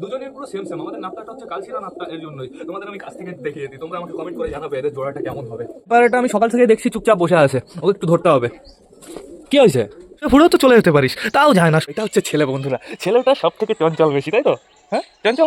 দুজনের পুরো same same আমাদের নাপটাটা হচ্ছে কালশিরা নাপটা এর জন্যই। তোমাদের আমি কাছ থেকে দেখিয়ে দিই। তোমরা আমাকে কমেন্ট করে জানাবে এদের জোড়াটা কেমন হবে। এবার এটা আমি সকাল থেকে দেখছি চুপচাপ বসে আছে। ওকে একটু ধরতে হবে। কি হয়েছে? পুরো তো চলে যেতে পারিস। তাও যায় না। এটা হচ্ছে ছেলে বন্ধুরা। ছেলেটা সব থেকে চঞ্চল বেশি তাই তো? হ্যাঁ? চঞ্চল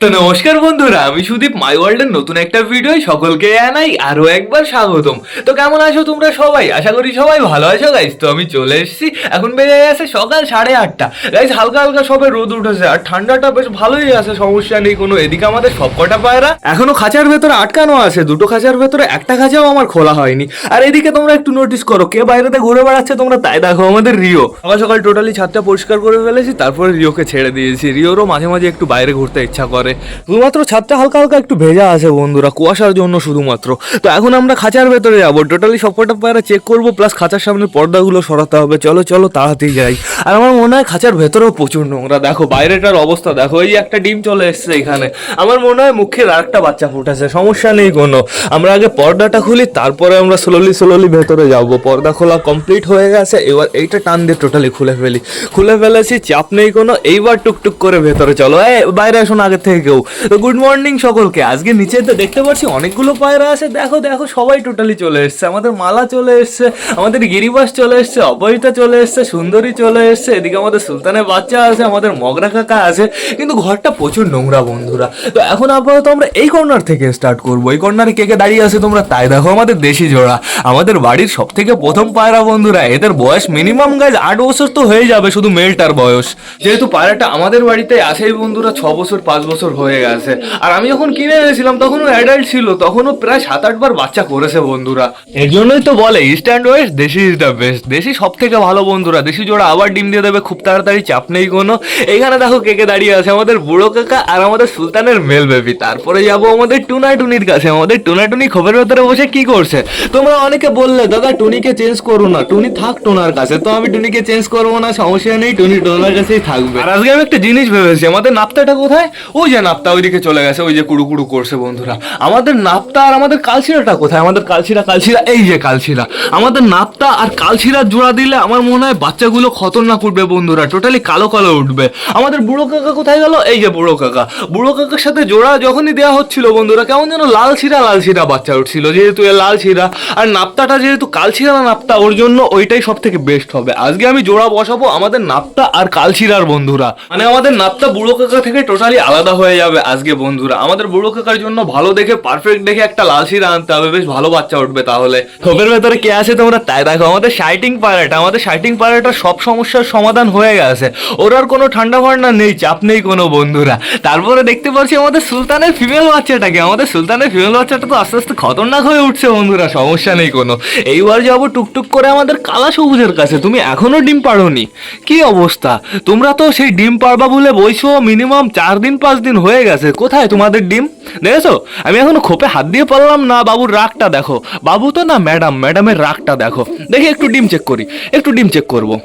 তো নমস্কার বন্ধুরা, আমি সুদীপ মাই ওয়ার্ল্ডের নতুন একটা ভিডিও সকলকে জানাই আরও একবার স্বাগতম। তো কেমন আছো তোমরা সবাই? আশা করি সবাই ভালো আছো গাইজ তো আমি চলে এসেছি, এখন বেজে গেছে সকাল সাড়ে আটটা। গাইজ হালকা হালকা সবে রোদ উঠেছে, আর ঠান্ডাটা বেশ ভালোই আছে, সমস্যা নেই কোনো। এদিকে আমাদের সবকটা পায়রা, এখনও খাঁচার ভেতরে আটকানো আছে, দুটো খাঁচার ভেতরে একটা খাঁচাও আমার খোলা হয়নি। আর এদিকে তোমরা একটু নোটিস করো, কে বাইরেতে ঘুরে বেড়াচ্ছে তোমরা তাই দেখো, আমাদের রিও। সকাল সকাল টোটালি ছাদটা পরিষ্কার করে ফেলেছি, তারপরে রিওকে ছেড়ে দিয়েছি। রিওরও মাঝে মাঝে একটু বাইরে ঘুরতে ইচ্ছা করে। শুধুমাত্র ছাদটা হালকা হালকা একটু ভেজা আছে বন্ধুরা, কুয়াশার জন্য শুধুমাত্র। তো এখন আমরা খাঁচার ভেতরে যাব। টোটালি সবকটা পায়রা চেক করব প্লাস খাঁচার সামনে পর্দাগুলো সরাতে হবে। চলো চলো, তাড়াতাড়ি যাই। আর আমার মনে হয় খাঁচার ভেতরেও প্রচুর নোংরা। দেখো, বাইরেটার অবস্থা। দেখো, এই একটা ডিম চলে এসছে এখানে। আমার মনে হয় মুখের আরেকটা বাচ্চা ফুটেছে, সমস্যা নেই কোনো। আমরা আগে পর্দাটা খুলি, তারপরে আমরা স্লোলি স্লোলি ভেতরে যাব। পর্দা খোলা কমপ্লিট হয়ে গেছে, এবার এইটা টান দিয়ে টোটালি খুলে ফেলি। খুলে ফেলেছি, চাপ নেই কোনো। এইবার টুকটুক করে ভেতরে চলো। এ বাইরে আসুন আগে থেকে কেউ গুড মর্নিং সকলকে। আজকে নিচে তো দেখতে পাচ্ছি অনেকগুলো পায়রা আছে। দেখো দেখো, সবাই টোটালি চলে এসছে। আমাদের মালা চলে এসছে, আমাদের গিরিবাস চলে এসছে অপরিতা চলে এসছে, সুন্দরী চলে এসছে, এদিকে আমাদের সুলতানের বাচ্চা আছে, আমাদের মগরা কাকা আছে। কিন্তু ঘরটা প্রচুর নোংরা বন্ধুরা। তো এখন আপাতত আমরা এই কর্নার থেকে স্টার্ট করব। এই কর্নারে কে কে দাঁড়িয়ে আছে তোমরা? তাই দেখো, আমাদের দেশি জোড়া। আমাদের বাড়ির সব থেকে প্রথম পায়রা বন্ধুরা, এদের বয়স মিনিমাম গাছ আট বছর তো হয়ে যাবে শুধু মেলটার বয়স। যেহেতু পায়রাটা আমাদের বাড়িতে আসেই বন্ধুরা, ছ বছর, পাঁচ বছর হয়ে গেছে। আর আমি যখন কিনে এনেছিলাম, তখনও অ্যাডাল্ট ছিল, তখনও প্রায় সাত আটবার বাচ্চা করেছে বন্ধুরা। এর জন্যই তো বলে east and west desi is the best দেশি সব থেকে ভালো বন্ধুরা, দেশি জোড়া আবার ডিম দিয়ে দেবে, খুব তাড়াতাড়ি চাপ নেই কোনো। এইখানে দেখো কে কে দাঁড়িয়ে আছে, আমাদের বুড়ো কাকা আর আমাদের সুলতানের মেল বেবি তারপরে যাব আমাদের টুনা টুনির কাছে। আমাদের টুনা টুনি খোপের ভেতরে বসে কি করছে? তোমরা অনেকে বললে, দাদা, টুনিকে চেঞ্জ করো না। টুনি থাক টোনার কাছে। তো আমি টুনিকে চেঞ্জ করব না, সমস্যা নেই। টুনি টোনার কাছেই থাকবে। আর আজকে আমি একটা জিনিস ভেবেছি, আমাদের নাপ্তাটা কোথায়? ওই যে নাপ্তা ওইদিকে চলে গেছে, ওই যে কুড়ু কুড়ু করছে বন্ধুরা। আমাদের নাপ্তা আর আমাদের কালশিরাটা কোথায়? আমাদের কালশিরা কালশিরা, এই যে কালশিরা। আমাদের নাপ্তা আর কালশিরা জোড়া দিলে আমার মনে হয় বাচ্চাগুলো খতরনাক উঠবে বন্ধুরা টোটালি কালো কালো উঠবে। আমাদের বুড়ো কাকা কোথায় গেল? এই যে বুড়ো কাকা। বুড়ো কাকার সাথে জোড়া যখনই দেওয়া হচ্ছিল বন্ধুরা, কেমন যেন লাল শিরা লাল শিরা বাচ্চা উঠছিল, যেহেতু এ লাল শিরা। আর নাপ্তাটা যেহেতু কালশিরা নাপ্তা, ওর জন্য ওইটাই সব থেকে বেস্ট হবে। আজকে আমি জোড়া বসাবো আমাদের নাপ্তা আর কালশিরার বন্ধুরা। মানে আমাদের নাপ্তা বুড়ো কাকা থেকে টোটালি আলাদা হয়ে যাবে আজকে বন্ধুরা। আমাদের বুড়ো কাকার জন্য ভালো দেখে পারফেক্ট দেখে একটা লাল শিরা আনতে হবে। বেশ ভালো বাচ্চা উঠবে তাহলে। থোপের ভেতরে কে আছে তোমরা? তাই দেখো, আমাদের শাইটিং পায়রাটা আমাদের শাইটিং পায়রাটা সব সমস্যার সমাধান হয়ে গেছে। ওর আর কোনো ঠান্ডা ফান্ডা নেই, চাপ নেই কোনো বন্ধুরা। তারপরে দেখতে পাচ্ছি আমাদের সুলতানের ফিমেল বাচ্চাটাকে। আমাদের সুলতানের ফিমেল বাচ্চাটা তো আস্তে আস্তে খতরনাক হয়ে উঠছে বন্ধুরা, সমস্যা নেই কোনো। এইবার যাব টুকটুক করে আমাদের কালা সবুজের কাছে। তুমি এখনও ডিম পাড়োনি। কি অবস্থা? তোমরা তো সেই ডিম পারবা বলে বইছো মিনিমাম চার দিন, পাঁচ দিন হয়ে গেছে। কোথায় তোমাদের ডিম? দেখেছ? আমি এখন খোপে হাত দিয়ে পারলাম না, বাবুর রাগটা দেখো। বাবু তো না, ম্যাডাম, ম্যাডামের রাগটা দেখো। দেখি একটু ডিম চেক করি। একটু ডিম চেক করব।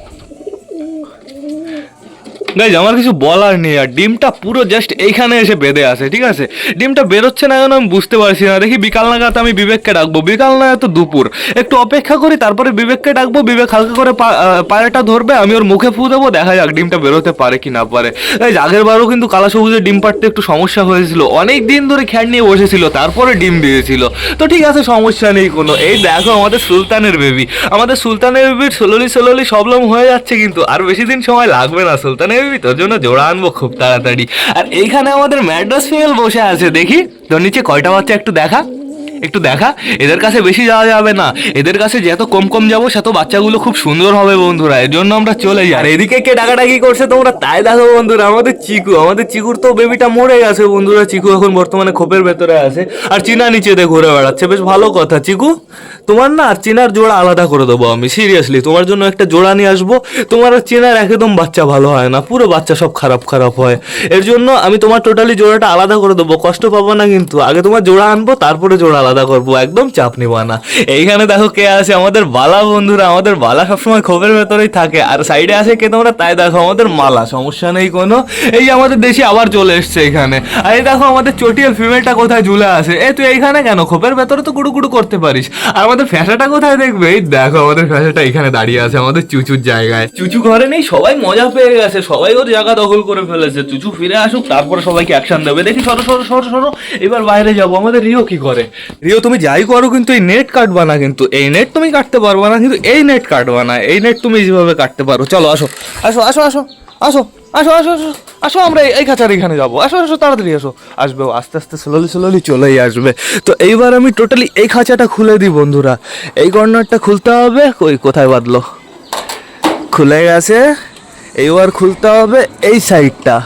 গাইজ আমার কিছু বলার নেই আর ডিমটা পুরো জাস্ট এইখানে এসে বেঁধে আছে ঠিক আছে? ডিমটা বেরোচ্ছে না কেন আমি বুঝতে পারছি না। দেখি বিকাল নাগাদ আমি বিবেককে ডাকবো। বিকাল নাগাদ তো দুপুর। একটু অপেক্ষা করি তারপরে বিবেককে ডাকবো। বিবেক হালকা করে পা- আহ, ধরবে আমি ওর মুখে ফু দেবো দেখা যাক ডিমটা বেরোতে পারে কি না পারে। গাইজ আগের বারও কিন্তু কালা সবুজের ডিম পাড়তে একটু সমস্যা হয়েছিল। অনেক দিন ধরে খ্যাট নিয়ে বসেছিল তারপরে ডিম দিয়েছিল। তো ঠিক আছে সমস্যা নেই কোনো। এই দেখো আমাদের সুলতানের বেবি আমাদের সুলতানের বেবির সোলোলি সোলোলি সবলম হয়ে যাচ্ছে কিন্তু আর বেশি দিন সময় লাগবে না সুলতানের বেবি তোর জন্য জোড়া আনব খুব তাড়াতাড়ি। আর এইখানে আমাদের ম্যাড্রাস ফিমেল বসে আছে, দেখি? তোর নিচে কয়টা বাচ্চা একটু দেখা। একটু দেখা, এদের কাছে বেশি যাওয়া যাবে না। এদের কাছে যত কম কম যাব, সেত বাচ্চাগুলো খুব সুন্দর হবে বন্ধুরা। এর জন্য আমরা চলে যাই। আর এদিকে কে ডাকাডাকি করছে তোমরা তাই দেখো বন্ধুরা, আমাদের চিকু, আমাদের চিকুর তো বেবিটা মরে গেছে বন্ধুরা। চিকু এখন বর্তমানে খোপের ভেতরে আছে। আর চিনা নিচে দিয়ে ঘুরে বেড়াচ্ছে, বেশ ভালো কথা। চিকু, তোমার না আর চিনার জোড়া আলাদা করে দেবো আমি সিরিয়াসলি তোমার জন্য একটা জোড়া নিয়ে আসব। তোমার আর চিনার একদম বাচ্চা ভালো হয় না, পুরো বাচ্চা সব খারাপ খারাপ হয়। এর জন্য আমি তোমার টোটালি জোড়াটা আলাদা করে দেবো, কষ্ট পাবো না কিন্তু। আগে তোমার জোড়া আনব, তারপরে জোড়া আলাদা করব, একদম চাপ নিবা না। এইখানে দেখো কে আছে? আমাদের বালা বন্ধুরা, আমাদের বালা সবসময় খোপের ভেতরেই থাকে। আর সাইডে আছে কে তোমরা? তাই দেখো, আমাদের মালা, সমস্যা নেই কোনো। এই আমাদের দেশে আবার চলে এসছে এখানে। আর এই দেখো, আমাদের চটিয়াল ফিমেলটা কোথায় ঝুলে আছে? এ, তুই এইখানে কেন? খোপের ভেতরে তো কুড়ু কুড়ু করতে পারিস। আর আমাদের ফ্যাসাটা কোথায় দেখবে? এই দেখো, আমাদের ফ্যাসাটা এখানে দাঁড়িয়ে আছে, আমাদের চুচুর জায়গায়। চুচু ঘরে নেই, সবাই মজা পেয়ে গেছে। সবাই ওর জায়গা দখল করে ফেলেছে। চুচু ফিরে আসুক, তারপরে সবাইকে অ্যাকশন দেবে। দেখি, সরো সরো সরো সরো। এবার বাইরে যাব। আমাদের রিও কি করে? রিও, তুমি যাই করো, কিন্তু এই নেট কাটবা না কিন্তু। এই নেট তুমি কাটতে পারবা না, কিন্তু এই নেট কাটবা না এই নেট তুমি যেভাবে কাটতে পারো। চলো, আসো। আসো আসো আসো। আসো আসো আসো আসো। আসো, আমরা এই- খাঁচার এখানে যাব। আসো আসো, তাড়াতাড়ি আসো। আসবে আস্তে আস্তে স্লোলি স্লোলি চলেই আসবে। তো এইবার আমি টোটালি এই খাঁচাটা খুলে দিই, বন্ধুরা। এই কর্নারটা খুলতে হবে। ওই কোথায় বাঁধলো? খুলে গেছে। এইবার খুলতে হবে এই সাইডটা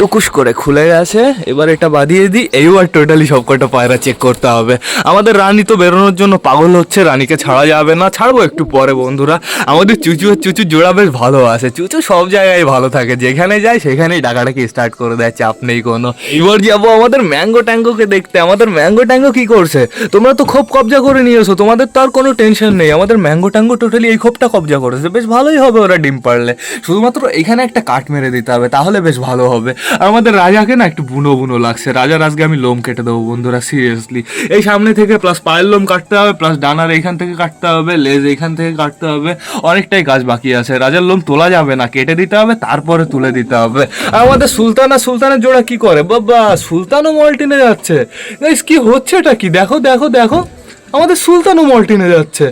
টুকুস করে খুলে গেছে এবার এটা বাঁধিয়ে দিই। এইবার টোটালি সবকটা পায়রা চেক করতে হবে। আমাদের রানী তো বেরোনোর জন্য পাগল হচ্ছে, রানীকে ছাড়া যাবে না। ছাড়বো একটু পরে বন্ধুরা। আমাদের চুচু চুচু জোড়া বেশ ভালো আছে। চুচু সব জায়গায় ভালো থাকে। যেখানে যায় সেখানেই ডাকাডাকি স্টার্ট করে দেয়, চাপ নেই কোনো। এবার যাব আমাদের ম্যাঙ্গো ট্যাঙ্গোকে দেখতে। আমাদের ম্যাঙ্গো ট্যাঙ্গো কি করছে? তোমরা তো খুব কবজা করে নিয়েছো। তোমাদের তো আর কোনো টেনশন নেই। আমাদের ম্যাঙ্গো ট্যাঙ্গো টোটালি এই খোপটা কবজা করেছে। বেশ ভালোই হবে ওরা ডিম পারলে শুধুমাত্র এখানে একটা কাট মেরে দিতে হবে, তাহলে বেশ ভালো হবে। আমাদের রাজাকে না একটু বুনো বুনো লাগছে। রাজার আজকে আমি লোম কেটে দেবো বন্ধুরা সিরিয়াসলি এই সামনে থেকে প্লাস পায়ের লোম কাটতে হবে প্লাস ডানার এইখান থেকে কাটতে হবে, লেজ এইখান থেকে কাটতে হবে, অনেকটাই কাজ বাকি আছে। রাজার লোম তোলা যাবে না, কেটে দিতে হবে, তারপরে তুলে দিতে হবে। আমাদের সুলতান, সুলতানের জোড়া কি করে? বাবা, সুলতানও মল্টিনে যাচ্ছে। কি হচ্ছে এটা কি? দেখো দেখো দেখো। আমাদের সুলতানও মল্টিনে যাচ্ছে।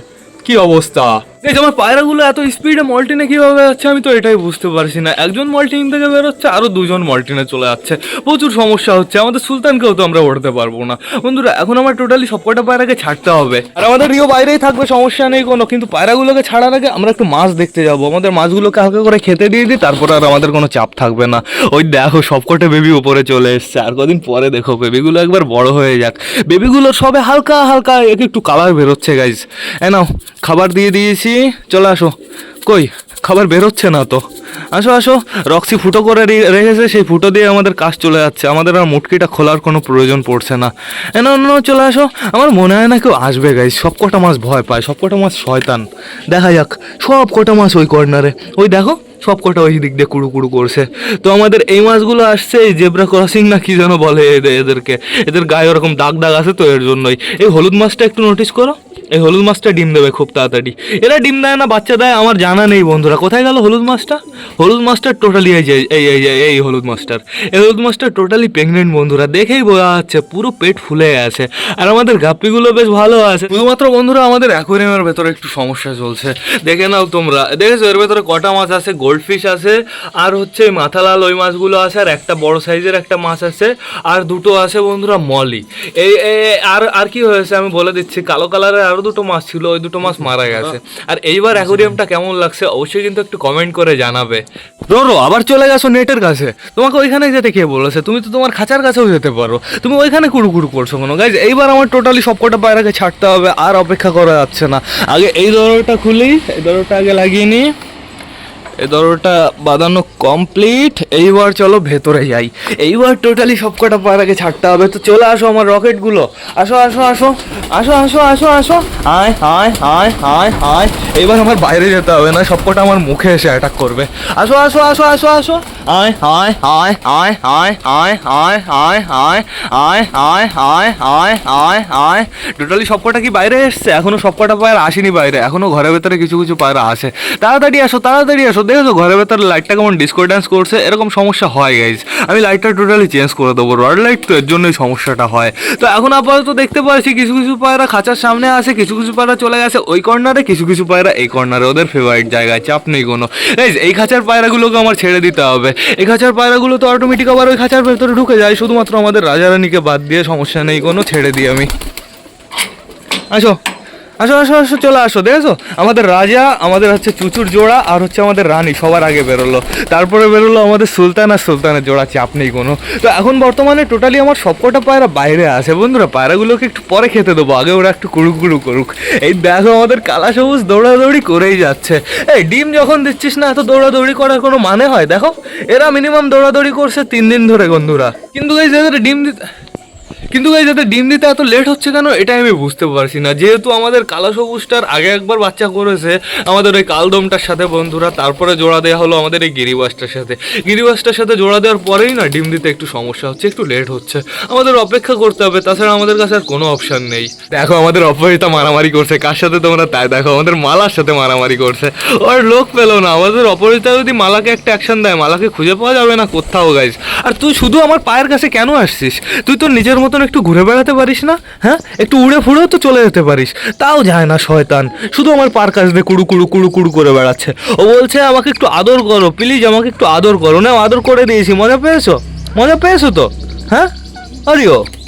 কি অবস্থা? এই আমার পায়রাগুলো এত স্পিডে মল্টিনে কীভাবে যাচ্ছে আমি তো এটাই বুঝতে পারছি না। একজন মল্টিন থেকে বেরোচ্ছে, আরও দুজন মল্টিনে চলে যাচ্ছে। প্রচুর সমস্যা হচ্ছে, আমাদের সুলতানকেও তো আমরা উঠতে পারব না। বন্ধুরা, এখন আমার টোটালি সবকটা পায়রাকে ছাড়তে হবে। আর আমাদের রিও বাইরেই থাকবে, সমস্যা নেই কোনো। কিন্তু পায়রাগুলোকে ছাড়ার আগে আমরা একটু মাছ দেখতে যাব। আমাদের মাছগুলোকে হালকা করে খেতে দিয়ে দিই, তারপর আর আমাদের কোনো চাপ থাকবে না। ওই দেখো, সবকটা বেবি উপরে চলে এসছে। আর কদিন পরে দেখো বেবিগুলো একবার বড় হয়ে যাক। বেবিগুলো সবে হালকা হালকা, এক একটু কালার বেরোচ্ছে গাইজ এ নাও, খাবার দিয়ে দিয়েছি। চলে আসো। কই, খাবার বেরোচ্ছে না তো। আসো আসো। রক্সি ফুটো করে রেখেছে, সেই ফুটো দিয়ে আমাদের কাজ চলে যাচ্ছে। আমাদের আর মুটকিটা খোলার কোনো প্রয়োজন পড়ছে না। এ, না না চলে আসো। আমার মনে হয় না কেউ আসবে গাই সব কটা মাছ ভয় পায় সব কটা মাছ শয়তান। দেখা যাক সব কটা মাছ ওই কর্নারে। ওই দেখো সব কটা ওই দিক দিয়ে কুড়ু কুড়ু করছে। তো আমাদের এই মাছগুলো আসছে, এই জেব্রা ক্রসিং না কি যেন বলে এদের এদেরকে। এদের গায়ে ওরকম দাগ দাগ আছে তো এর জন্যই। এই হলুদ মাছটা একটু নোটিস করো। এই হলুদ মাছটা ডিম দেবে খুব তাড়াতাড়ি। এরা ডিম দেয় না, বাচ্চা দেয়, আমার জানা নেই বন্ধুরা। কোথায় গেল হলুদ মাছটা? হলুদ মাছটা টোটালি এই যে, এই এই এই হলুদ মাছটার। এই হলুদ মাছটা টোটালি প্রেগনেন্ট বন্ধুরা। দেখেই বোঝা যাচ্ছে পুরো পেট ফুলে আছে আর আমাদের গাপ্পিগুলো বেশ ভালো আছে। শুধুমাত্র বন্ধুরা আমাদের অ্যাকোয়ারিয়ামের ভেতরে একটু সমস্যা চলছে। দেখে নাও তোমরা। দেখেছ? এর ভেতরে কটা মাছ আছে? গোল্ড ফিশ আছে, আর হচ্ছে মাথালাল ওই মাছগুলো আছে, আর একটা বড় সাইজের একটা মাছ আছে, আর দুটো আছে বন্ধুরা মলি। এই- আর আর কি হয়েছে আমি বলে দিচ্ছি। কালো কালারের আরও দুটো মাছ ছিল ওই দুটো মাছ মারা গেছে। আর এইবার অ্যাকোরিয়ামটা কেমন লাগছে অবশ্যই কিন্তু একটু কমেন্ট করে জানাবে। রো আবার চলে গেছো নেটের কাছে? তোমাকে ওইখানে যেতে কে বলেছে? তুমি তো তোমার খাঁচার কাছেও যেতে পারো। তুমি ওইখানে কুড়ু কুড়ু করছ কোনো? গাইজ এইবার আমার টোটালি সবকটা পায়রাকে ছাড়তে হবে আর অপেক্ষা করা যাচ্ছে না। আগে এই দরজাটা খুলি এই দরজাটা আগে লাগিয়ে নিই। এই দরজাটা বাঁধানো কমপ্লিট এইবার চলো ভেতরে যাই এইবার টোটালি সব সবকটা পায়রাকে ছাড়তে হবে তো চলে আসো আমার রকেটগুলো আসো আসো আসো আসো আসো আসো আসো আয় হায় আয় হায় আয় এইবার আমার বাইরে যেতে হবে না সবকটা আমার মুখে এসে অ্যাটাক করবে আসো আসো আসো আসো আসো আয় হায় আয় আয় আয় আয় আয় আয় আয় আয় আয় হায় আয় আয় আয় টোটালি সবকটা কি বাইরে এসছে এখনও সবকটা পায়রা আসেনি বাইরে এখনও ঘরের ভেতরে কিছু কিছু পায়রা আসে তাড়াতাড়ি আসো তাড়াতাড়ি আসো দেখেছ, ঘরের ভেতরে লাইটটা কেমন ডিসকো ড্যান্স করছে? এরকম সমস্যা হয় গাইজ আমি লাইটটা টোটালি চেঞ্জ করে দেবো। রড লাইট তো এর জন্যই সমস্যাটা হয়। তো এখন আপাতত দেখতে পাচ্ছি, কিছু কিছু পায়রা খাঁচার সামনে আছে, কিছু কিছু পায়রা চলে গেছে। ওই কর্নারে কিছু কিছু পায়রা এই কর্নারে ওদের ফেভারিট জায়গায়, চাপ নেই কোনো। গাইজ এই খাঁচার পায়রাগুলোকে আমার ছেড়ে দিতে হবে। এই খাঁচার পায়রাগুলো তো অটোমেটিক আবার ওই খাঁচার ভেতরে ঢুকে যায়। শুধুমাত্র আমাদের রাজারানীকে বাদ দিয়ে সমস্যা নেই, কোনো ছেড়ে দিই আমি। আসো। আসো আসো আসো, চলে আসো, দেখেছ? আমাদের রাজা, আমাদের হচ্ছে চুচুর জোড়া আর হচ্ছে আমাদের রানী, সবার আগে বেরোলো। তারপরে বেরোলো আমাদের সুলতান আর সুলতানের জোড়া চাপ নেই কোনো। তো এখন বর্তমানে টোটালি আমার সবকটা পায়রা বাইরে আছে বন্ধুরা, পায়রাগুলোকে একটু পরে খেতে দেবো, আগে ওরা একটু কুড়ু কুড়ু করুক এই দেখো আমাদের কালা সবুজ দৌড়াদৌড়ি করেই যাচ্ছে। এই ডিম যখন দিচ্ছিস না, এত দৌড়াদৌড়ি করার কোনো মানে হয়? দেখো, এরা মিনিমাম দৌড়াদৌড়ি করছে তিন দিন ধরে বন্ধুরা। কিন্তু এই জায়গাটা ডিম দিতে কিন্তু গাইজ যাতে ডিম দিতে এত লেট হচ্ছে কেন? এটা আমি বুঝতে পারছি না। যেহেতু আমাদের কালো সবুজটার আগে একবার বাচ্চা করেছে, আমাদের ওই কালদমটার সাথে বন্ধুরা, তারপরে জোড়া দেওয়া হলো আমাদের এই গিরিবাসটার সাথে। গিরিবাসটার সাথে জোড়া দেওয়ার পরেই না ডিম দিতে একটু সমস্যা হচ্ছে, একটু লেট হচ্ছে। আমাদের অপেক্ষা করতে হবে, তাছাড়া আমাদের কাছে আর কোনো অপশন নেই। দেখো আমাদের অপরাজিতা মারামারি করছে, কার সাথে তোমরা তাই দেখো? আমাদের মালার সাথে মারামারি করছে। ওর লোক পেল না, আমাদের অপরাজিতা যদি মালাকে একটা অ্যাকশন দেয়, মালাকে খুঁজে পাওয়া যাবে না কোথাও গাইজ আর তুই শুধু আমার পায়ের কাছে কেন আসছিস? তুই তো নিজের মতন একটু ঘুরে বেড়াতে পারিস না? হ্যাঁ? একটু উড়ে ফুড়েও তো চলে যেতে পারিস। তাও যায় না, শয়তান। শুধু আমার পার কাছ দিয়ে কুড়ু কুড়ু কুড়ু কুড়ু করে বেড়াচ্ছে। ও বলছে, আমাকে একটু আদর করো প্লিজ আমাকে একটু আদর করো। না, আদর করে দিয়েছি। মজা পেয়েছ? মজা পেয়েছ তো? হ্যাঁ? আরিও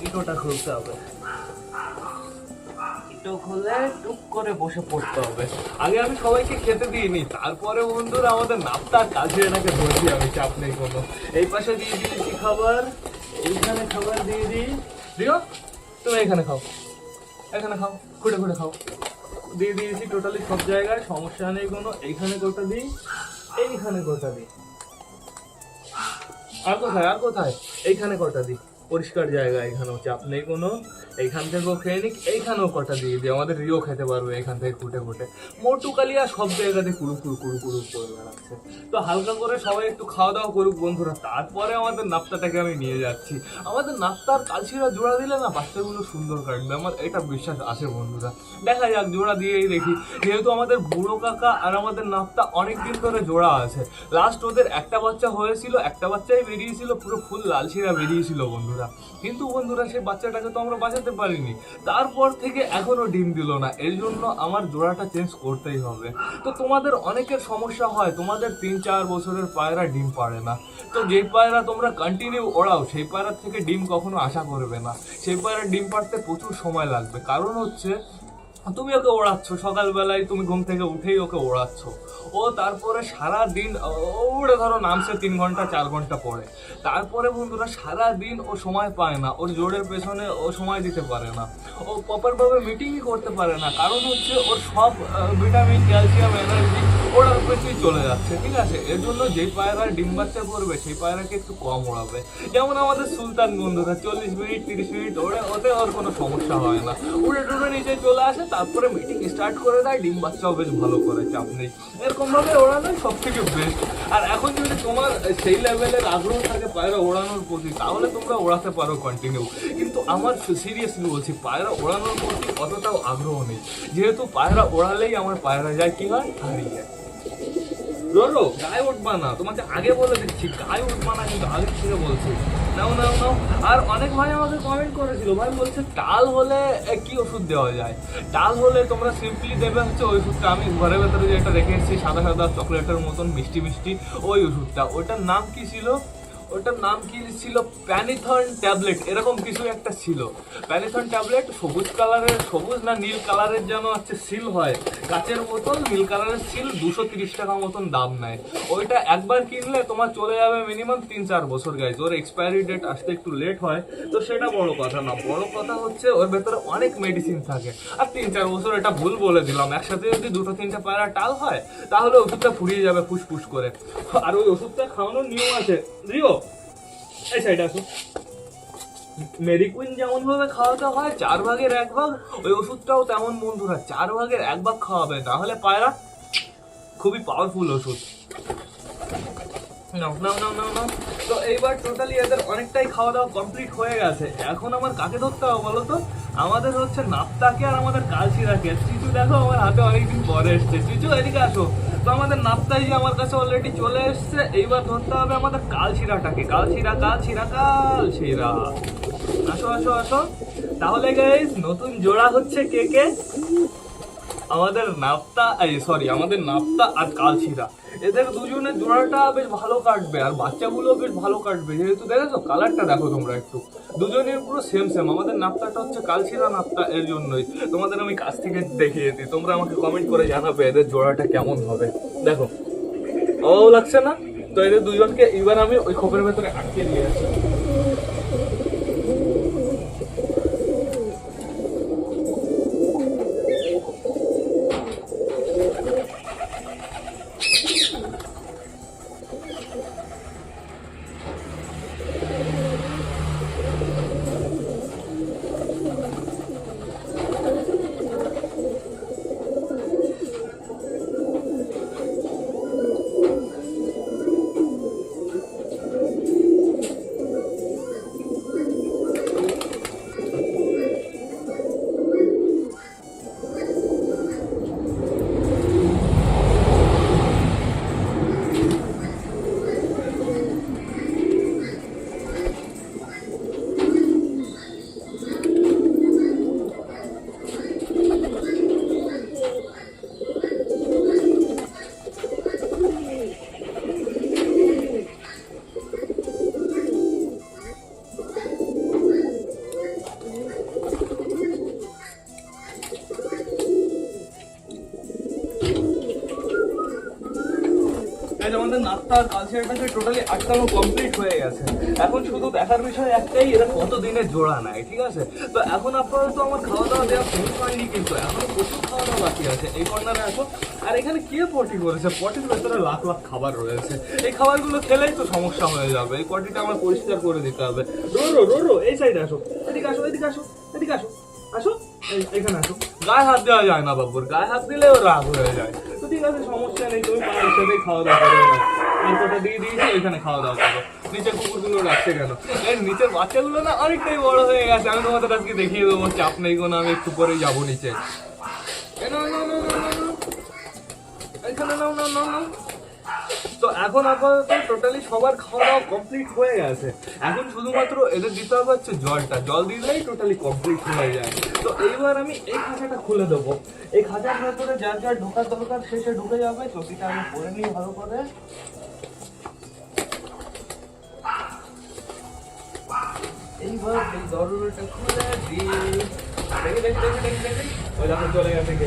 কিটোটা খুলতে হবে। কিটো খুলে টুক করে বসে পড়তে হবে। আগে আমি সবাইকে খেতে দিইনি, তারপরে বন্ধুরা আমাদের নাপতার আমি চাপ নেই এই পাশে দিয়ে দিয়েছি খাবার, এইখানে খাবার দিয়ে দিই। দিও তুমি এখানে খাও। এখানে খাও, খুঁটে খুঁটে খাও। দিয়ে দিয়েছি টোটালি সব জায়গায়, সমস্যা নেই কোনো। এইখানে কোটা দিই, এইখানে কোটা দিই। আর কোথায় আর কোথায়? এইখানে কটা দিই। পরিষ্কার জায়গা এখানেও চাপ নেই কোনো এইখান থেকেও খেয়ে নিক, এইখানেও কটা দিয়ে দিই। আমাদের রিও খেতে পারবে এখান থেকে খুঁটে খুঁটে মোটু কালিয়া সব জায়গাতে কুড়ু কুড়ু কুড়ু কুড়ু করে বেড়াচ্ছে। তো হালকা করে সবাই একটু খাওয়া দাওয়া করুক বন্ধুরা, তারপরে আমাদের নাপ্তাটাকে আমি নিয়ে যাচ্ছি। আমাদের নাপ্তার কালচিরা জোড়া দিলে না বাচ্চাগুলো সুন্দর কাটবে। আমার এটা বিশ্বাস আছে বন্ধুরা। দেখা যাক, জোড়া দিয়েই দেখি। যেহেতু আমাদের বুড়ো কাকা আর আমাদের নাপ্তা অনেক দিন ধরে জোড়া আছে। লাস্ট ওদের একটা বাচ্চা হয়েছিল, একটা বাচ্চাই বেরিয়েছিল, পুরো ফুল লালচিরা বেরিয়েছিল বন্ধুরা। কিন্তু বন্ধুরা, সেই বাচ্চাটাকে তো আমরা বাঁচাতে পারিনি। তারপর থেকে এখনও ডিম দিল না। এর জন্য আমার জোড়াটা চেঞ্জ করতেই হবে। তো তোমাদের অনেকের সমস্যা হয়। তোমাদের তিন, চার বছরের পায়রা ডিম পারে না। তো যেই পায়রা তোমরা কন্টিনিউ ওড়াও, সেই পায়রার থেকে ডিম কখনো আশা করবে না। সেই পায়রা ডিম পাড়তে প্রচুর সময় লাগবে। কারণ হচ্ছে তুমি ওকে ওড়াচ্ছ, সকালবেলায় তুমি ঘুম থেকে উঠেই ওকে ওড়াচ্ছ। ও তারপরে সারা দিন ওরে ধরো নামছে তিন ঘণ্টা, চার ঘণ্টা পরে। তারপরে বন্ধুরা সারা দিন ও সময় পায় না, ওর জোরের পেছনে ও সময় দিতে পারে না। ও প্রপারভাবে মিটিংই করতে পারে না, কারণ হচ্ছে ওর সব ভিটামিন ক্যালসিয়াম এনার্জি ওড়ার পেছনেই চলে যাচ্ছে, ঠিক আছে? এর জন্য যেই পায়রা ডিম বাচ্চা করবে সেই পায়রাকে একটু কম ওড়াবে। যেমন আমাদের সুলতান বন্ধুরা, চল্লিশ মিনিট, তিরিশ মিনিট ওড়ে, ওতে ওর কোনো সমস্যা হয় না। উড়ে টুড়ে নিচে চলে আসে, তারপরে মিটিং স্টার্ট করে দেয়, ডিম বাচ্চাও বেশ ভালো করে চাপ নেই এরকম ভাবে ওড়ানোই সব থেকে বেস্ট আর এখন যদি তোমার সেই লেভেলের আগ্রহ থাকে পায়রা ওড়ানোর প্রতি, তাহলে তোমরা ওড়াতে পারো কন্টিনিউ কিন্তু আমার সিরিয়াসলি বলছি, পায়রা ওড়ানোর প্রতি অতটাও আগ্রহ নেই। যেহেতু পায়রা ওড়ালেই আমার পায়রা যায়, কি হয়? হারিয়ে যায়। রোরো, গায়ে উঠবা না তোমাকে আগে বলে দিচ্ছি, গায়ে উঠবা না কিন্তু আগে থেকে বলছি। নাও নাও নাও। আর অনেক ভাই আমাকে কমেন্ট করেছিল, ভাই বলছে টাল হলে কি ওষুধ দেওয়া যায়? টাল হলে তোমরা সিম্পলি দেবে হচ্ছে ওই ওষুধটা। আমি ঘরের ভেতরে যেটা রেখে এসেছি, সাদা সাদা চকলেটের মতন মিষ্টি মিষ্টি, ওই ওষুধটা। ওটার নাম কি ছিল? ওটার নাম কি ছিল? প্যানিথন ট্যাবলেট। এরকম কিছু একটা ছিল। প্যানিথন ট্যাবলেট সবুজ কালারের, সবুজ না নীল কালারের যেন হচ্ছে সিল হয়। কাচের বোতল নীল কালারের সিল দুশো তিরিশ টাকা মতন দাম নেয়। ওইটা একবার কিনলে তোমার চলে যাবে মিনিমাম তিন চার বছর গাইজ ওর এক্সপায়ারি ডেট আসতে একটু লেট হয়। তো সেটা বড় কথা না। বড় কথা হচ্ছে ওর ভেতরে অনেক মেডিসিন থাকে। আর তিন চার বছর এটা ভুল বলে দিলাম। একসাথে যদি দুটো, তিনটা পায়রা টাল হয়, তাহলে ওষুধটা ফুরিয়ে যাবে ফুসফুস করে। আর ওই ওষুধটা খাওয়ানোর নিয়ম আছে। রিও এই সাইডে আসো। মেরিকুইন যেমন ভাবে খাওয়াতে হয়, চার ভাগের এক ভাগ, ওই ওষুধটাও তেমন বন্ধুরা চার ভাগের এক ভাগ খাওয়াবে, তাহলে পায়রা, খুবই পাওয়ারফুল ওষুধ। নাও নাও নাও তো এইবার টোটালি এদের অনেকটাই খাওয়া দাওয়া কমপ্লিট হয়ে গেছে। এখন আমার কাকে ধরতে হবে বলো তো? আমাদের হচ্ছে নাপ্তাকে আর আমাদের কালচিরাকে চিচু, দেখো আমার হাতে অনেকদিন পরে এসছে। চিচু, এদিকে আসো। তো আমাদের নাপ্তাই যে আমার কাছে অলরেডি চলে এসছে, এইবার ধরতে হবে আমাদের কালচিরাটাকে কালচিরা কালচিরা কালচিরা আসো আসো আসো। তাহলে গাইস নতুন জোড়া হচ্ছে কে কে? আমাদের নাপ্তা, এই সরি আমাদের নাপ্তা আর কালশিরা। এদের দুজনের জোড়াটা বেশ ভালো কাটবে, আর বাচ্চাগুলো বেশ ভালো কাটবে। যেহেতু দেখেছ কালারটা দেখো তোমরা একটু। দুজনের পুরো সেম সেম আমাদের নাপ্তাটা হচ্ছে কালশিরা নাপ্তা, এর জন্যই। তোমাদের আমি কাছ থেকে দেখিয়ে দিই। তোমরা আমাকে কমেন্ট করে জানাবে এদের জোড়াটা কেমন হবে। দেখো। ও লাগছে না? তো এদের দুজনকে এবার আমি ওই খোপের ভেতরে আটকে নিয়ে আসি। নাস্তা আর কালচারটাকে টোটালি আটকানো কমপ্লিট হয়ে গেছে। এখন শুধু দেখার বিষয় একটাই, এরা কত জোড়া নেয়, ঠিক আছে? তো এখন আপাতত আমার খাওয়া দাওয়া দেওয়া শেষ হয়নি কিন্তু, এখন প্রচুর খাওয়া দাওয়া বাকি আছে। এই কর্নারে আসো। আর এখানে কে পটি করেছে? পটির ভেতরে লাখ লাখ খাবার রয়েছে। এই খাবারগুলো খেলেই তো সমস্যা হয়ে যাবে। এই পটিটা আমার পরিষ্কার করে দিতে হবে। রোরো রোরো, এই সাইডে আসো। এদিকে আসো এদিকে আসো এদিকে আসো আসো। এখানে আসো। গায়ে হাত দেওয়া যায় না বাবুর, গায়ে হাত দিলেও রাগ হয়ে যায়। তো ঠিক আছে, সমস্যা নেই, তুমি পায়ের সাথেই খাওয়া দাওয়া করো দিয়েছি খাওয়া দাওয়া করো নিচের কুকুরগুলো কেন বাচ্চাগুলো না অনেকটাই বড় হয়ে গেছে। আমি দেখিয়ে দেবো, চাপ নেই কোনো, আমি একটু পরেই যাব নিচে। তো এখন আপাতত টোটালি সবার খাওয়া দাওয়া কমপ্লিট হয়ে গেছে। এখন শুধুমাত্র এদের দিতে হবে হচ্ছে জলটা। জল দিলেই টোটালি কমপ্লিট হয়ে যায়। তো এইবার আমি এই খাঁচাটা খুলে দেবো। এই খাঁচার ভেতরে যার যার ঢোকার দরকার শেষে ঢুকে যাবে। চকিটা আমি করে নিই ভালো করে। এই দরজাটা খুলে দিই। দেখি দেখি দেখি দেখি চলে গেছে কে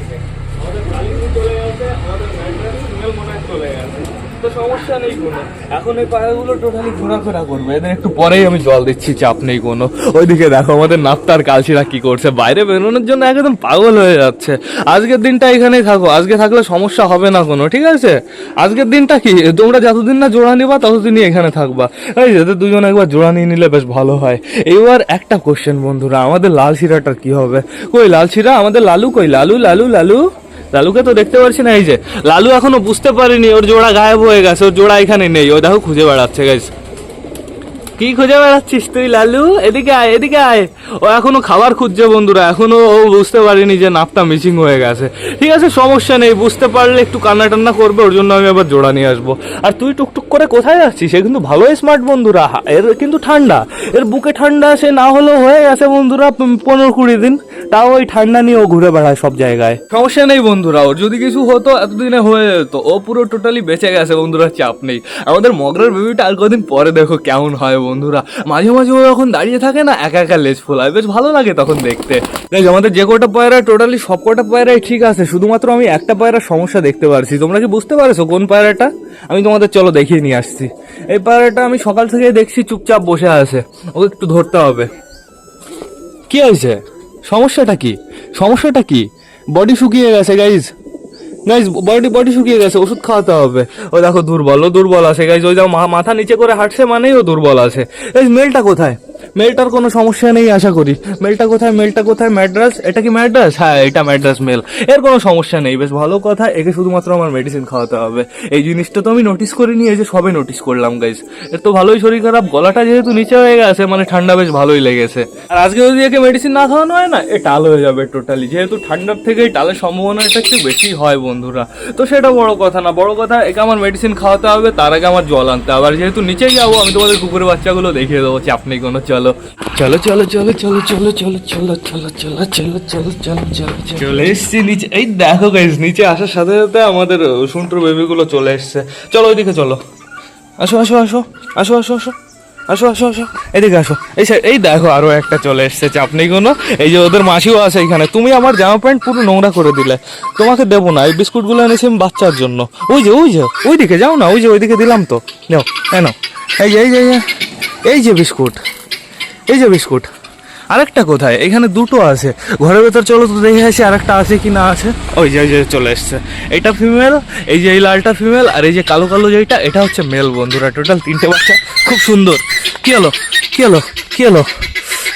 আমাদের কালী চলে গেছে, আমাদের ম্যাট্রেস সিঙ্গেল মনে চলে গেছে। জল দিচ্ছি, চাপ নেই কোনো। ওইদিকে দেখো, আমাদের করছে? বাইরে বেরোনোর জন্য একদম পাগল হয়ে যাচ্ছে। আজকের দিনটা এখানেই থাকো। আজকে থাকলে সমস্যা হবে না কোনো, ঠিক আছে? আজকের দিনটা কি? তোমরা যতদিন না জোড়া নিবা, ততদিনই এখানে থাকবা। এই যে দুজন একবার জোড়া নিয়ে নিলে বেশ ভালো হয়। এবার একটা কোশ্চেন বন্ধুরা, আমাদের লাল শিরাটার কি হবে? কই লাল শিরা আমাদের লালু কই? লালু লালু লালু? লালুকে তো দেখতে পারছি না, এই যে। লালু এখনও বুঝতে পারিনি, ওর জোড়া গায়েব হয়ে গেছে, ওর জোড়া এখানে নেই। ও দেখো, খুঁজে বেড়াচ্ছে গাইস কি খুঁজে বেড়াচ্ছিস তুই, লালু? এদিকে আয় এদিকে আয়। ও এখনও খাবার খুঁজছে বন্ধুরা, এখনও ও বুঝতে পারিনি যে নাপটা মিসিং হয়ে গেছে। ঠিক আছে, সমস্যা নেই, বুঝতে পারলে একটু কান্না টান্না করবে, ওর জন্য আমি আবার জোড়া নিয়ে আসব। আর তুই টুকটুক করে কোথায় যাচ্ছিস? সে কিন্তু ভালোই স্মার্ট বন্ধুরা। এর কিন্তু ঠান্ডা। এর বুকে ঠান্ডা সে না হলেও হয়ে গেছে বন্ধুরা পনেরো কুড়ি দিন। তাও ওই ঠান্ডা নিয়ে ও ঘুরে বেড়ায় সব জায়গায়। সমস্যা নেই বন্ধুরা, ওর যদি কিছু হতো, এতদিনে হয়ে যেত। ও পুরো টোটালি বেঁচে গেছে বন্ধুরা, চাপ নেই। আমাদের মগরার বেবিটা আর কদিন পরে দেখো কেমন হয় বন্ধুরা। মাঝে মাঝে ও যখন দাঁড়িয়ে থাকে না, একা একা লেজ ফোলায়। বেশ ভালো লাগে তখন দেখতে। দেখ আমাদের যে কটা পায়রা, টোটালি সব কটা পায়রাই ঠিক আছে। শুধুমাত্র আমি একটা পায়রার সমস্যা দেখতে পারছি। তোমরা কি বুঝতে পারছ কোন পায়রাটা? আমি তোমাদের চলো দেখিয়ে নিয়ে আসছি। এই পায়রাটা আমি সকাল থেকে দেখছি, চুপচাপ বসে আছে। ওকে একটু ধরতে হবে। কি হয়েছে? সমস্যাটা কি? সমস্যাটা কি? বডি শুকিয়ে গেছে গাইজ গাইজ বডি বডি শুকিয়ে গেছে, ওষুধ খাওয়াতে হবে। ও দেখো, দুর্বল, ও দুর্বল আছে। গাইজ ওই যা মাথা নিচে করে হাঁটছে মানেই ও দুর্বল আছে। এই মেলটা কোথায়? মেলটার কোনো সমস্যা নেই, আশা করি। মেলটা কোথায় মেলটা কোথায়? ম্যাড্রাস? এটা কি ম্যাড্রাস? হ্যাঁ এটা ম্যাড্রাস মেল। এর কোনো সমস্যা নেই। বেশ ভালো কথা, একে শুধুমাত্র আমার মেডিসিন খাওয়াতে হবে। এই জিনিসটা তো আমি নোটিস করিনি এই যে সবে নোটিস করলাম গাইজ এর তো ভালোই শরীর খারাপ, গলাটা যেহেতু নিচে হয়ে গেছে মানে ঠান্ডা বেশ ভালোই লেগেছে। আর আজকে যদি একে মেডিসিন না খাওয়ানো হয় না, এ টাল হয়ে যাবে টোটালি যেহেতু ঠান্ডার থেকে টালের সম্ভাবনা এটা একটু বেশি হয়, বন্ধুরা। তো সেটা বড় কথা না, বড় কথা, একে আমার মেডিসিন খাওয়াতে হবে, তার আগে আমার জল আনতে হবে। আর যেহেতু নিচে যাব, আমি তোমাদের কুকুরের বাচ্চাগুলো দেখিয়ে দেবো চাপ নেই কোনো চলো চলো চলো চলো চলো চলো চলো চলো চলো চলো চলো চলো চলো চলো চলো চলে এসছি নিচে এই দেখো গাইস নিচে আসার সাথে সাথে আমাদের সুন্টুর বেবিগুলো চলে এসছে চলো ওইদিকে চলো আসো আসো আসো আসো আসো আসো আসো আসো আসো এদিকে আসো এই স্যার এই দেখো আরও একটা চলে এসছে চাপ নেই কোনো এই যে ওদের মাসিও আছে এখানে তুমি আমার জামা প্যান্ট পুরো নোংরা করে দিলে তোমাকে দেবো না এই বিস্কুটগুলো এনেছি আমি বাচ্চার জন্য ওই যে ওই যে ওইদিকে যাও না ওই যে ওইদিকে দিলাম তো নাও কেন এই যে এই যে, এই যে বিস্কুট এই যে বিস্কুট। আরেকটা কোথায়? এখানে দুটো আছে। ঘরের ভেতর চলো তো দেখে আসি আরেকটা আছে কি না আছে। ওই যে ওই যে চলে এসছে। এটা ফিমেল এই যে এই লালটা ফিমেল আর এই যে কালো কালো যেটা এটা হচ্ছে মেল বন্ধুরা। টোটাল তিনটে বাচ্চা। খুব সুন্দর। কি হলো? কি হলো? কি হলো?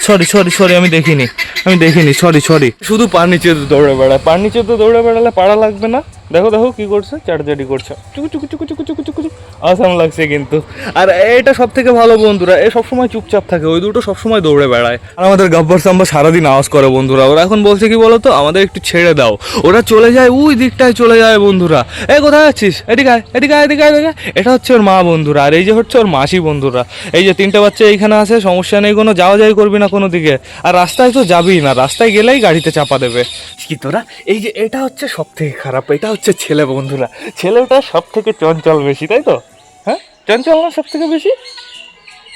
সরি সরি সরি আমি দেখিনি। আমি দেখিনি। সরি সরি শুধু পার নিচে দৌড়ে বেড়ায়। পার নিচে তো দৌড়ে বেড়ালে পাড়া লাগবে না? দেখো দেখো কি করছে? চাটাচাটি করছে। চুকু চুকু চুকু চুকু চুকু চুকু চুকু। আসাম লাগছে কিন্তু। আর এটা সব থেকে ভালো, বন্ধুরা, এ সবসময় চুপচাপ থাকে, ওই দুটো সবসময় দৌড়ে বেড়ায়। আর আমাদের গাব্বার সাম্বা সারাদিন আওয়াজ করে, বন্ধুরা। ওরা এখন বলছে কি বলতো? আমাদের একটু ছেড়ে দাও। ওরা চলে যায়, ওই দিকটায় চলে যায়, বন্ধুরা। এ, কোথায় আছিস এদিকে আয়, এদিকে এদিকে এদিকে এটা হচ্ছে ওর মা, বন্ধুরা। আর এই যে হচ্ছে ওর মাসি, বন্ধুরা। এই যে তিনটে বাচ্চা এইখানে আছে, সমস্যা নেই, কোনো যাওয়া যাই করবি না কোনো দিকে। আর রাস্তায় তো যাবেই না, রাস্তায় গেলেই গাড়িতে চাপা দেবে। কি তোরা? এই যে এটা হচ্ছে সব থেকে খারাপ, এটা হচ্ছে ছেলে বন্ধুরা। ছেলেটা সব থেকে চঞ্চল বেশি, তাই তো? হ্যাঁ? চঞ্চল না সব থেকে বেশি?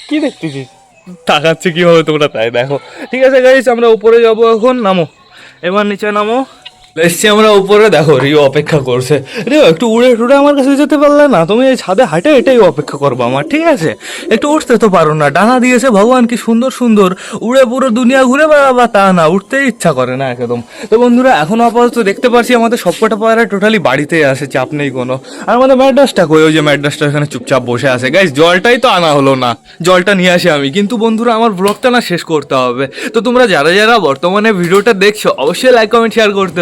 কী দেখতেছিস? তাকাচ্ছে কি হবে তোমরা তাই দেখো। ঠিক আছে গাইস আমরা উপরে যাব এখন, নামো। এবার নিচে নামো। এসছি আমরা উপরে, দেখো, রিও অপেক্ষা করছে। রিও, একটু উড়ে টুড়ে আমার কাছে যেতে পারলে না? তুমি এই ছাদে হাঁটে এটাই অপেক্ষা করব আমার, ঠিক আছে? একটু উঠতে তো পারো না। ডানা দিয়েছে ভগবান, কি সুন্দর সুন্দর। উড়ে পুরো দুনিয়া ঘুরে বেড়াবা, তা না, উঠতেই ইচ্ছা করে না একদম। তো বন্ধুরা, এখন আপাতত দেখতে পাচ্ছি আমাদের সবকটা পায়রা টোটালি বাড়িতে আছে, চাপ নেই কোনো। আর আমাদের ম্যাড্রাসটা কই? ওই যে ম্যাড্রাসটা এখানে চুপচাপ বসে আছে। গাইস জলটাই তো আনা হলো না। জলটা নিয়ে আসি আমি। কিন্তু বন্ধুরা, আমার ব্লগটা না শেষ করতে হবে। তো তোমরা যারা যারা বর্তমানে ভিডিওটা দেখছ, অবশ্যই লাইক কমেন্ট শেয়ার করতে